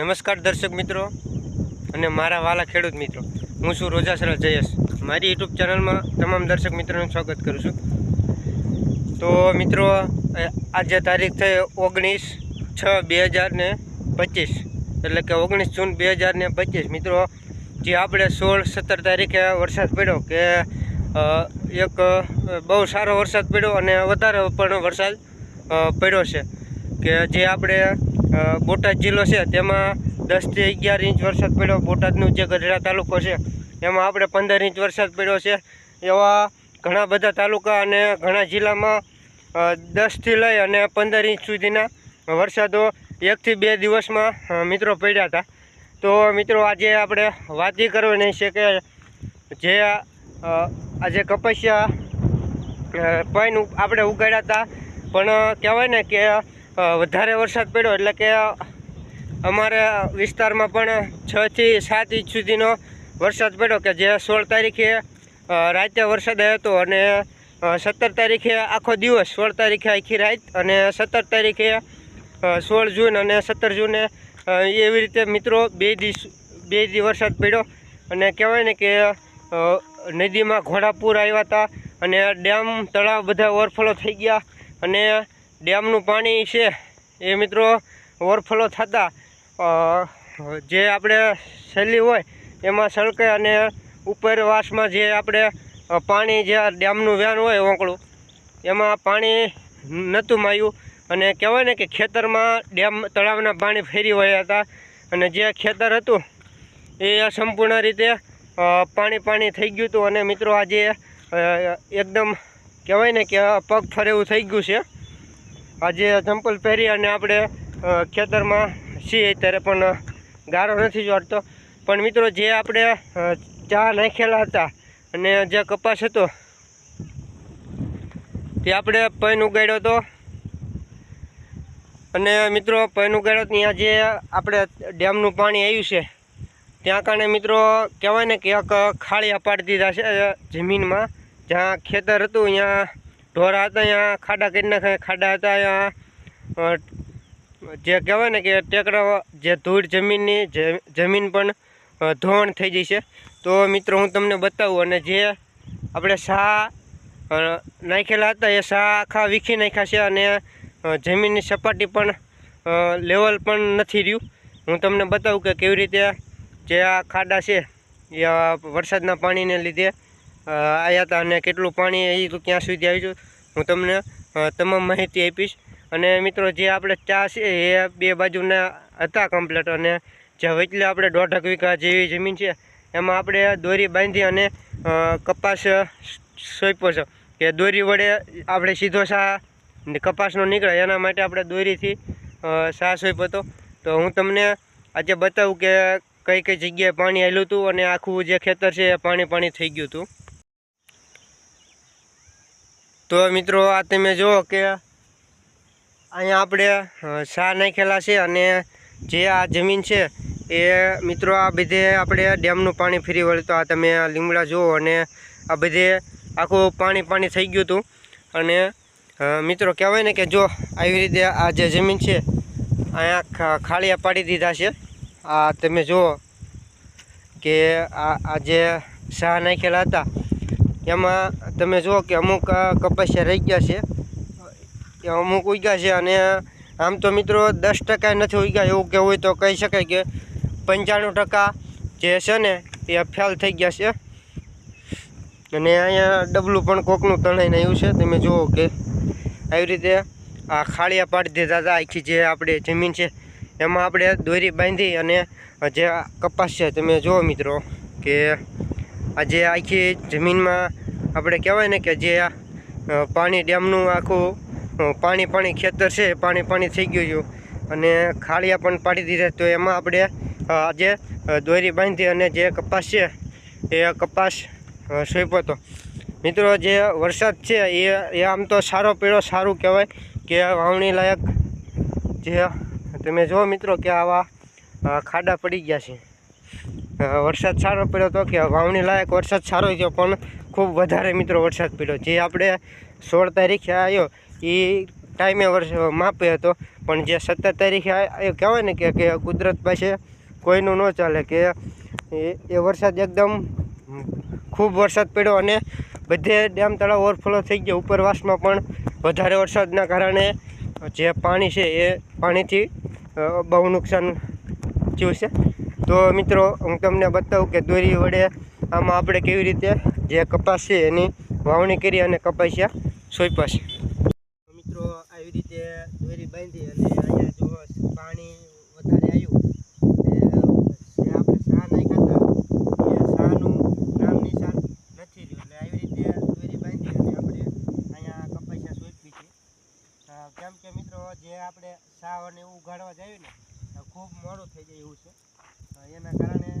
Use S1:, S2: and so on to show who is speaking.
S1: નમસ્કાર દર્શક મિત્રો અને મારા વાલા ખેડૂત મિત્રો. હું છું રોજાસરા જયેશ. મારી યુટ્યુબ ચેનલમાં તમામ દર્શક મિત્રોનું સ્વાગત કરું છું. તો મિત્રો આજે તારીખ થઈ ઓગણીસ છ બે હજાર ને પચીસ. એટલે કે ઓગણીસ જૂન બે હજાર ને પચીસ. મિત્રો, જે આપણે સોળ સત્તર તારીખે વરસાદ પડ્યો કે એક બહુ સારો વરસાદ પડ્યો અને વધારે પણ વરસાદ પડ્યો છે. કે જે આપણે બોટાદ જિલ્લો છે. તેમાં દસથી અગિયાર ઇંચ વરસાદ પડ્યો. બોટાદનું જે ગઢડા તાલુકો છે, એમાં આપણે પંદર ઇંચ વરસાદ પડ્યો છે. એવા ઘણા બધા તાલુકા અને ઘણા જિલ્લામાં દસથી લઈ અને પંદર ઇંચ સુધીના વરસાદો એકથી બે દિવસમાં મિત્રો પડ્યા હતા. તો મિત્રો આજે આપણે વાત એ કરવાની છે કે જે આજે કપાસિયા પૈન આપણે ઉગાડ્યા હતા. પણ કહેવાય ને કે વધારે વરસાદ પડ્યો એટલે કે અમારા વિસ્તારમાં પણ છથી સાત ઇંચ સુધીનો વરસાદ પડ્યો કે જે સોળ તારીખે રાતે વરસાદ આવ્યો હતો અને સત્તર તારીખે આખો દિવસ, સોળ તારીખે આખી રાત અને સત્તર તારીખે સોળ જૂન અને સત્તર જૂને એવી રીતે મિત્રો બે દિવસ, બે દી વરસાદ પડ્યો અને કહેવાય ને કે નદીમાં ઘોડાપૂર આવ્યા હતા અને ડેમ, તળાવ બધા ઓવરફ્લો થઈ ગયા અને ડેમનું પાણી છે એ મિત્રો ઓવરફ્લો થતાં જે આપણે શૈલી હોય એમાં સળકે અને ઉપરવાસમાં જે આપણે પાણી જે ડેમનું વેન હોય ઓંકળું, એમાં પાણી નહોતું માયું અને કહેવાય ને કે ખેતરમાં ડેમ તળાવના પાણી ફેરી વળ્યા હતા અને જે ખેતર હતું એ સંપૂર્ણ રીતે પાણી પાણી થઈ ગયું હતું અને મિત્રો આજે એકદમ કહેવાય ને કે પગ ફરેવું થઈ ગયું છે. આજે ચંપલ પહેરી અને આપણે ખેતરમાં છીએ ત્યારે પણ ગારો નથી જોડતો. પણ મિત્રો, જે આપણે ચા નાખેલા હતા અને જે કપાસ હતો, તે આપણે પૈન ઉગાડ્યો હતો. અને મિત્રો, પૈન ઉગાડ્યો ત્યાં જે આપણે ડેમનું પાણી આવ્યું છે, ત્યાં કારણે મિત્રો, કહેવાય ને કે ખાળિયા પાડી દીધા છે જમીનમાં. જ્યાં ખેતર હતું અહીંયા ઢોરા હતા અહીંયા, ખાડા કરી નાખે ખાડા હતા અહીંયા. જે કહેવાય ને કે ટેકરા, જે ધૂળ જમીનની જમીન પણ ધોણ થઈ જઈ છે. તો મિત્રો, હું તમને બતાવું અને જે આપણે સા નાખેલા હતા, એ સા આખા વીખી નાખ્યા છે અને જમીનની સપાટી પણ લેવલ પણ નથી રહ્યું. હું તમને બતાવું કે કેવી રીતે જે આ ખાડા છે, એ વરસાદના પાણીને લીધે આવ્યા હતા અને કેટલું પાણી એ તો ક્યાં સુધી આવ્યું હું તમને તમામ માહિતી આપીશ. અને મિત્રો, જે આપણે ચા છે એ બે બાજુના હતા કમ્પ્લેટ અને જે વચલે આપણે દોઢક વીઘા જેવી જમીન છે, એમાં આપણે દોરી બાંધી અને કપાસ સોંપ્યો છે. કે દોરી વડે આપણે સીધો સા કપાસનો નીકળે, એના માટે આપણે દોરીથી સા સોંપ્યો હતો. તો હું તમને આજે બતાવું કે કઈ કઈ જગ્યાએ પાણી આવેલું હતું અને આખું જે ખેતર છે એ પાણી પાણી થઈ ગયું હતું તો મિત્રો આ તમે જુઓ કે અહીંયા આપણે સા નાખેલા છે અને જે આ જમીન છે એ મિત્રો આ બધે આપણે ડેમનું પાણી ફરી વળ્યું તો આ તમે લીમડા જુઓ અને આ બધે આખું પાણી પાણી થઈ ગયું હતું. અને મિત્રો કહેવાય ને કે જો આવી રીતે આ જે જમીન છે, અહીંયા ખાળિયા પાડી દીધા છે. આ તમે જુઓ કે આ જે શાહ નાખેલા હતા એમાં તમે જુઓ કે અમુક કપાસિયા રહી ગયા છે. અમુક ઉગ્યા છે અને આમ તો મિત્રો દસ ટકા નથી ઉગ્યા, એવું કહેવું હોય તો કહી શકાય કે પંચાણું ટકા જે છે ને એ ફેલ થઈ ગયા છે. અને અહીંયા ડબલું પણ કોકનું તણાઈને આવ્યું છે. તમે જુઓ કે આવી રીતે આ ખાળિયા પાડી દીધા હતા. આખી જે આપણે જમીન છે, એમાં આપણે દોરી બાંધી અને જે કપાસ છે, તમે જુઓ મિત્રો કે આ જે આખી જમીનમાં આપણે કહેવાય ને કે જે આ પાણી ડેમનું આખું પાણી પાણી ખેતર છે પાણી પાણી થઈ ગયું છે. અને ખાળિયા પણ પાડી દીધા તો એમાં આપણે આજે દોરી બાંધી અને જે કપાસ છે, એ કપાસ સોંપ્યો હતો. મિત્રો, જે વરસાદ છે, એ એ આમ તો સારો પીળો, સારું કહેવાય કે વાવણી લાયક જે, તમે જુઓ મિત્રો કે આવા ખાડા પડી ગયા છે. વરસાદ સારો પડ્યો તો કે વાવણી લાયક વરસાદ સારો થયો પણ ખૂબ વધારે મિત્રો વરસાદ પડ્યો. જે આપણે સોળ તારીખે આવ્યો એ ટાઈમે વર્ષ માપ્યો હતો, પણ જે સત્તર તારીખે આવ્યો કહેવાય ને કે કુદરત પાસે કોઈનું ન ચાલે કે, એ વરસાદ એકદમ ખૂબ વરસાદ પડ્યો અને બધે ડેમ તળાવ ઓવરફ્લો થઈ ગયો, ઉપરવાસમાં પણ વધારે વરસાદના કારણે જે પાણી છે, એ પાણીથી બહુ નુકસાન થયું છે. તો મિત્રો, હું તમને બતાવું કે દોરી વડે આમાં આપણે કેવી રીતે જે કપાસ છે એની વાવણી કરી અને કપાસિયા સોંપ્યા છે. મિત્રો, આવી રીતે દોરી બાંધી અને અહીંયા જો પાણી વધારે આવ્યું જે આપણે સા નાખ્યા હતા, એ સાનું નામ નથી રહ્યું. એટલે આવી રીતે દોરી બાંધી અને આપણે અહીંયા કપાસિયા સોંપી છે. કેમ કે મિત્રો, જે આપણે સા અને ઉગાડવા જઈએ ને ખૂબ મોડું થઈ જાય એવું છે. એના કારણે